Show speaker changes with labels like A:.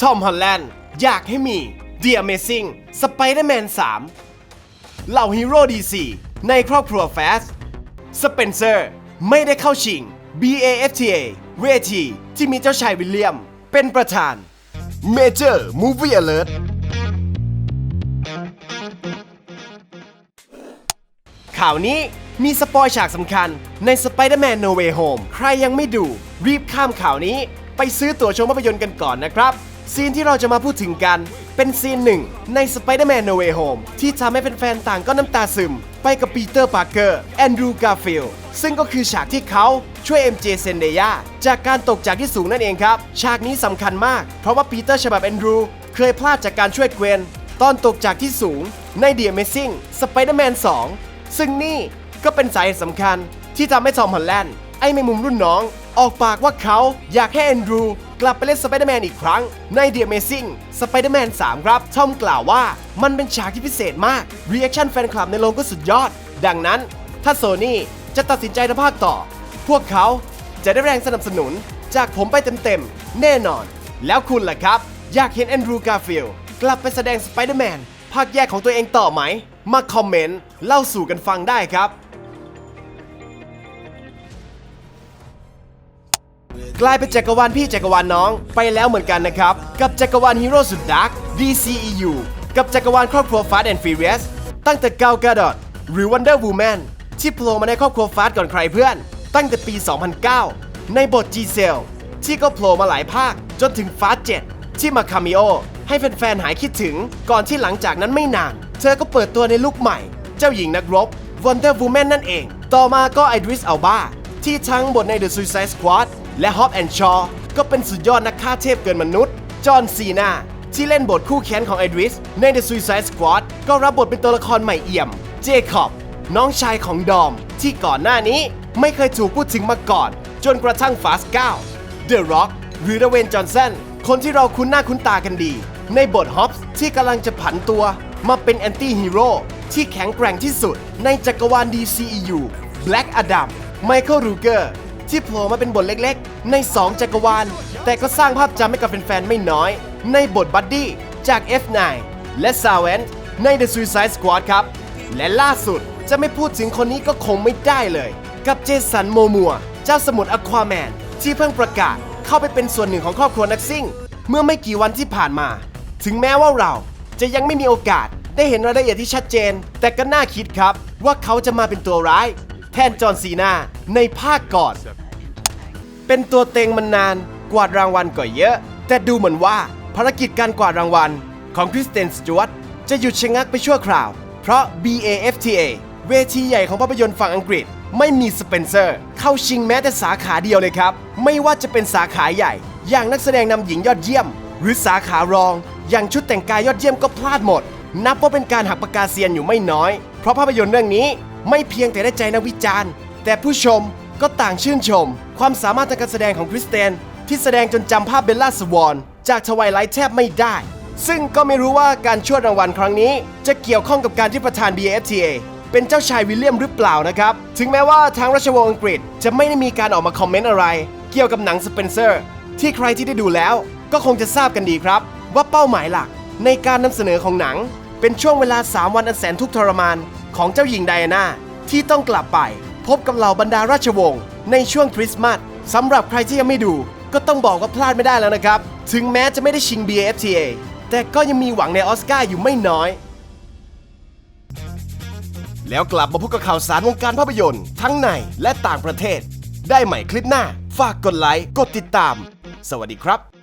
A: ทอมฮอลแลนด์ อยากให้มี The Amazing Spider-Man 3 เหล่าฮีโร่ DC ในครอบครัว Fast สเปนเซอร์ ไม่ได้เข้าชิง BAFTA เวทีที่มีเจ้าชายวิลเลียม เป็นประธาน Major Movie Alert ข่าวนี้มีสปอยฉากสำคัญใน Spider-Man No Way Home ใครยังไม่ดูรีบข้ามข่าวนี้ไปซื้อตั๋วชมภาพยนตร์กันก่อนนะครับ ซีนที่เราจะมาพูดถึงกัน เป็นซีนหนึ่งใน Spider-Man No Way Home ที่ทำให้แฟนๆต่างก็น้ำตาซึม ไปกับปีเตอร์ปาร์เกอร์แอนดรูว์ กาฟิลซึ่งก็คือฉากที่เขาช่วย MJ เซนเดียจากการตกจากที่สูงนั่นเองครับ ฉากนี้สำคัญมาก เพราะว่าปีเตอร์ฉบับแอนดรูว์เคยพลาดจากการช่วยเกวนตอนตกจากที่สูงใน The Amazing Spider-Man 2 ซึ่งนี่ก็เป็นสาเหตุสำคัญที่ทำให้ทอมฮอลแลนด์ไอ้แมงมุมรุ่นน้อง ออกปากว่าเขาอยากให้แอนดรู กลับไปเล่นสไปเดอร์แมนอีกครั้ง ใน The Amazing Spider-Man 3 ครับทอมกล่าวว่ามันเป็นฉากที่พิเศษมากรีแอคชั่นแฟนคลับในโรงก็สุดยอด ดังนั้น ถ้าโซนี่จะตัดสินใจทำภาคต่อ พวกเขาจะได้แรงสนับสนุน จากผมไปเต็มๆ แน่นอน แล้วคุณล่ะครับ อยากเห็นแอนดรูว์กาฟิลกลับไปแสดงสไปเดอร์แมนภาคแยกของตัวเองต่อไหม มาคอมเมนต์เล่าสู่กันฟังได้ครับ กลายเป็นจักรวาลพี่จักรวาลน้องไปแล้วเหมือนกันนะครับ กับจักรวาลฮีโร่สุดดาร์ก DCEU กับจักรวาลครอบครัว Fast and Furious ตั้งแต่ Gal Gadot หรือ Wonder Woman ที่โผล่มาในครอบครัว Fast ก่อนใครเพื่อน ตั้งแต่ปี 2009 ในบท G c e l ที่ก็โผล่มาหลายภาคจนถึง Fast 7 ที่มาคาเมโอให้แฟนๆหายคิดถึงก่อนที่หลังจากนั้นไม่นาน เธอก็เปิดตัวในลุคใหม่ เจ้าหญิงนักรบ Wonder Woman นั่นเอง ต่อมาก็ไอดริสอัลบาที่ทั้งบทใน The Suicide Squad และ Hop and Shaw ก็เป็นสุดยอดนักฆ่าเทพเกินมนุษย์ จอห์นซีนาที่เล่นบทคู่แค้นของไอดริส ใน The Suicide Squad ก็รับบทเป็นตัวละครใหม่เอี่ยม เจคอบ น้องชายของดอม ที่ก่อนหน้านี้ไม่เคยถูกพูดถึงมาก่อน จนกระทั่ง Fast 9 The Rock หรือดเวนจอห์นสันคนที่เราคุ้นหน้าคุ้นตากันดี ในบทฮอปส์ที่กำลังจะผันตัวมาเป็นแอนตี้ฮีโร่ที่แข็งแกร่งที่สุดในจักรวาล DCEU Black Adam ไมเคิลรูเกอร์ ที่โผล่มาเป็นบทเล็กๆ ใน 2 จักรวาล แต่ก็สร้างภาพจำให้กับแฟนๆ ไม่น้อย ในบทบัดดี้จาก F9 และ s a w e n ใน The Suicide Squad ครับ และล่าสุดจะไม่พูดถึงคนนี้ก็คงไม่ได้เลย กับเจสันโมมัว เจ้าสมุทรอควาแมนที่เพิ่งประกาศเข้าไปเป็นส่วนหนึ่งของครอบครัวนักซิ่ง เมื่อไม่กี่วันที่ผ่านมา ถึงแม้ว่าเราจะยังไม่มีโอกาสได้เห็นรายละเอียดที่ชัดเจน แต่ก็น่าคิดครับ ว่าเขาจะมาเป็นตัวร้าย แทนจอห์นซีนาในภาคก่อน เป็นตัวเต็งมันนาน กวาดรางวัลก็เยอะ แต่ดูเหมือนว่าภารกิจการกวาดรางวัลของคริสเตนสจวตจะหยุดชะงักไปชั่วคราว เพราะ BAFTA เวทีใหญ่ของภาพยนตร์ฝั่งอังกฤษ ไม่มีสเปนเซอร์ เข้าชิงแม้แต่สาขาเดียวเลยครับ ไม่ว่าจะเป็นสาขาใหญ่ อย่างนักแสดงนำหญิงยอดเยี่ยม หรือสาขารอง อย่างชุดแต่งกายยอดเยี่ยมก็พลาดหมด นับว่าเป็นการหักปากกาเซียนอยู่ไม่น้อย เพราะภาพยนตร์เรื่องนี้ไม่เพียงแต่ได้ใจนักวิจารณ์ แต่ผู้ชม ก็ต่างชื่นชม ความสามารถทางการแสดงของคริสเตนที่แสดงจนจำภาพเบลล่าสวอนจากทวายไลท์แทบไม่ได้ ซึ่งก็ไม่รู้ว่าการชวดรางวัลครั้งนี้ จะเกี่ยวข้องกับการที่ประธาน BFTA เป็นเจ้าชายวิลเลียมหรือเปล่านะครับ ถึงแม้ว่าทางราชวงศ์อังกฤษจะไม่ได้มีการออกมาคอมเมนต์อะไร เกี่ยวกับหนังสเปนเซอร์ที่ใครที่ได้ดูแล้ว ก็คงจะทราบกันดีครับ ว่าเป้าหมายหลักในการนำเสนอของหนัง เป็นช่วงเวลา 3 วันอันแสนทุกข์ทรมานของเจ้าหญิงไดอาน่าที่ต้องกลับไป พบกับเหล่าบรรดาราชวงศ์ในช่วงคริสต์มาสสำหรับใครที่ยังไม่ดู ก็ต้องบอกว่าพลาดไม่ได้แล้วนะครับ ถึงแม้จะไม่ได้ชิง BAFTA แต่ก็ยังมีหวังในออสการ์อยู่ไม่น้อย แล้วกลับมาพบกับข่าวสารวงการภาพยนตร์ ทั้งในและต่างประเทศ ได้ใหม่คลิปหน้า ฝากกดไลค์ กดติดตาม สวัสดีครับ